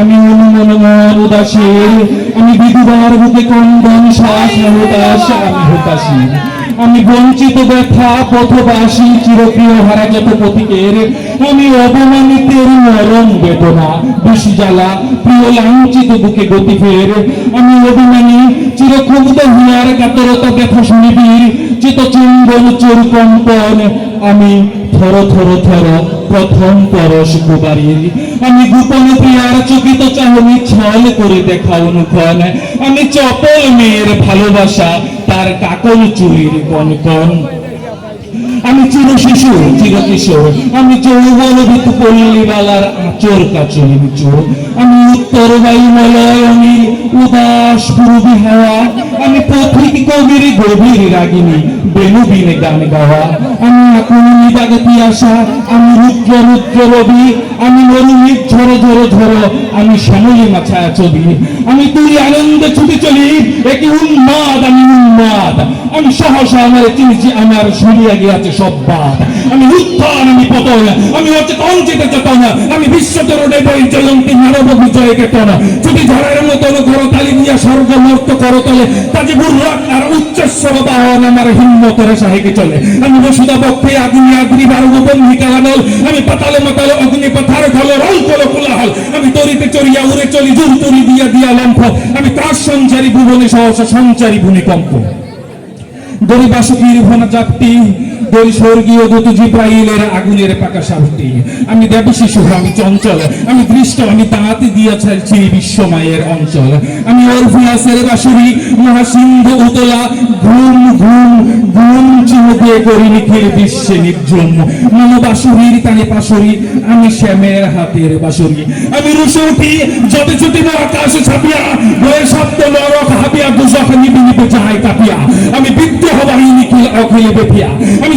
আমি আমি বিধবার বুকে কন্দন আমি আমি বঞ্চিত ব্যথা পথবাসী, চিরপ্রিয় হারা যত প্রতীকের আমি অবমানিতের নরম বেদনা বেশি জ্বালা, প্রিয় লাঞ্ছিত বুকে গতি ফের। আমি অভিমানী, চিরক্ষুব্ধ হিয়ার কাতরতা ব্যথা শুনিবির চিত চুম্বন চোর কম্পন, আমি প্রথম আমি গোপন প্রিয়ার চকিত চাহনি ছল করে দেখা অনুক্ষণ আমি চপল মেয়ের ভালোবাসা, তার কাকল চুরির কন কন আমি চির শিশু, চির কিশোর। আমি যৌবন ঋতু পল্লীবালার আচর কাচরি চোর। আমি উত্তর বায়ুমলয়, আমি উদাস পূর্বী হাওয়া। আমি পথিক কবির গভীর রাগিনী। বেনুবিনে গান গাওয়া। আমি এখন নিবাগতি আসা আমি রুদ্র রুদ্র রবি। আমি মরুমিত ঝরো ঝরো ঝরো। আমি শ্যামলি মাছায়া চলি। আমি তুই আনন্দে ছুটে চলি। একই উন্মাদ, আমি উন্মাদ। আমি সহসা আমার চিনিছি আমার শুনিয়া গিয়াছে সব বাদ আমি উত্থান, আমি পতন, আমি হচ্ছে কঞ্চিত চেতন আমি বিশ্ব তরণে বই জয়ন্তী মানব বিজয় কেতন। ছুটি ঝড়ের মতন ঘর তালি দিয়া স্বর্গ মর্ত করতলে তাজে বুর্রাক আর উচ্চস্বর বাহন আমার হিম্মতরে সাহেকে চলে। আমি বসুদা পক্ষে আগুনি আগ্নি বারুদ বন্ধি কালানল আমি পাতালে মাতালে অগ্নি পাথার ঘল রল কল কোলাহল, আমি তরিতে চড়িয়া উড়ে চলি, জুর তরি দিয়া দিয়া লম্ফ, আমি ত্রাস সঞ্চারী ভুবনে সহসা সঞ্চারী ভূমিকম্প বাসুকির ভনা জাপটি দড়ি স্বর্গীয় দূত জিব্রাইলের আগুনের পাকা সাহটি আমি দেব শিশু, আমি চঞ্চল, আমি দৃষ্ট, আমি তাঁতি দিয়া ছাড়ছি বিশ্বমায়ের অঞ্চল। আমি অরফিয়াসের বাসুরি মহাসিন্ধু উতলা, ঘুম ঘুম ঘুম চিহ্নে করি নিখিল বিশ্বে নির্জম। মন বাসুরির তানে পাশরি, আমি শ্যামের হাতের বাসুরি আমি রুশে উঠি, যত ছুটি আকাশ ছাপিয়া বয়ে শব্দ নরক হাবিয়া দুজখ নিবি নিবে যায় কাপিয়া। আমি বিদ্রোহ বাহিনী নিখিল অখিলে বেপিয়া আমি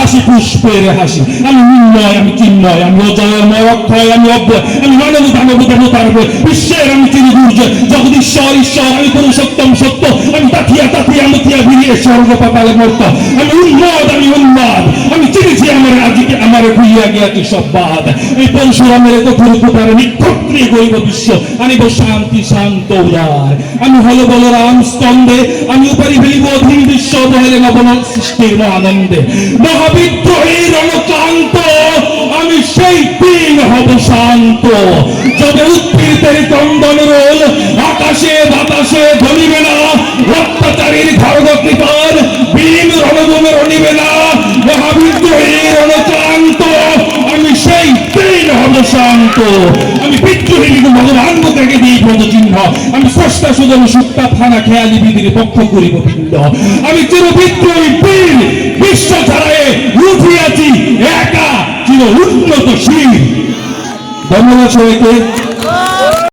হাসি পুষ্পের হাসি। আমি নির্ণয় আমি চিন্ময় আমি অজয়ময়, অক্ষয়, আমি অব্যয়। আমি মানব দানব দেবতার বই। বিশ্বের আমি দুর্জয় জগদীশ্বর ঈশ্বর আমি সত্য। আমি মুথিয়া ভিড়িয়ে স্বর্গ পাতালে মর্ত। আমি আমি আমি চিনেছি আমার আজকে, আমার ভুইয়া গিয়াছে সব বাদ। এই পরশুরামের বিশ্ব। আনিব শান্তি, শান্ত উদার। আমি হল বলরাম আমি উপরি ফেলিব অধীন বিশ্ব দহেলে নবন সৃষ্টির আনন্দে, মহাবিদ্রোহী রণক্লান্ত আমি সেই দিন হব শান্ত। যবে উৎপীড়িতের কন্দন রোল, আকাশে বাতাসে ধরিবে না অত্যাচারীর খড়গ ভীম রণভূমে রণিবে না। মহাবিদ্রোহী রণক্লান্ত আমি সেই দিন হব শান্ত। বিদ্রোহী কিন্তু ভগবান থেকে দিই পদ চিহ্ন। আমি স্রষ্টা সুজন সুক্তা থানা খেয়ালি বিধির পক্ষ করিব পিণ্ড। আমি চির বিদ্রোহী বীর বিশ্ব ছাড়ায় উঠিয়াছি একা চির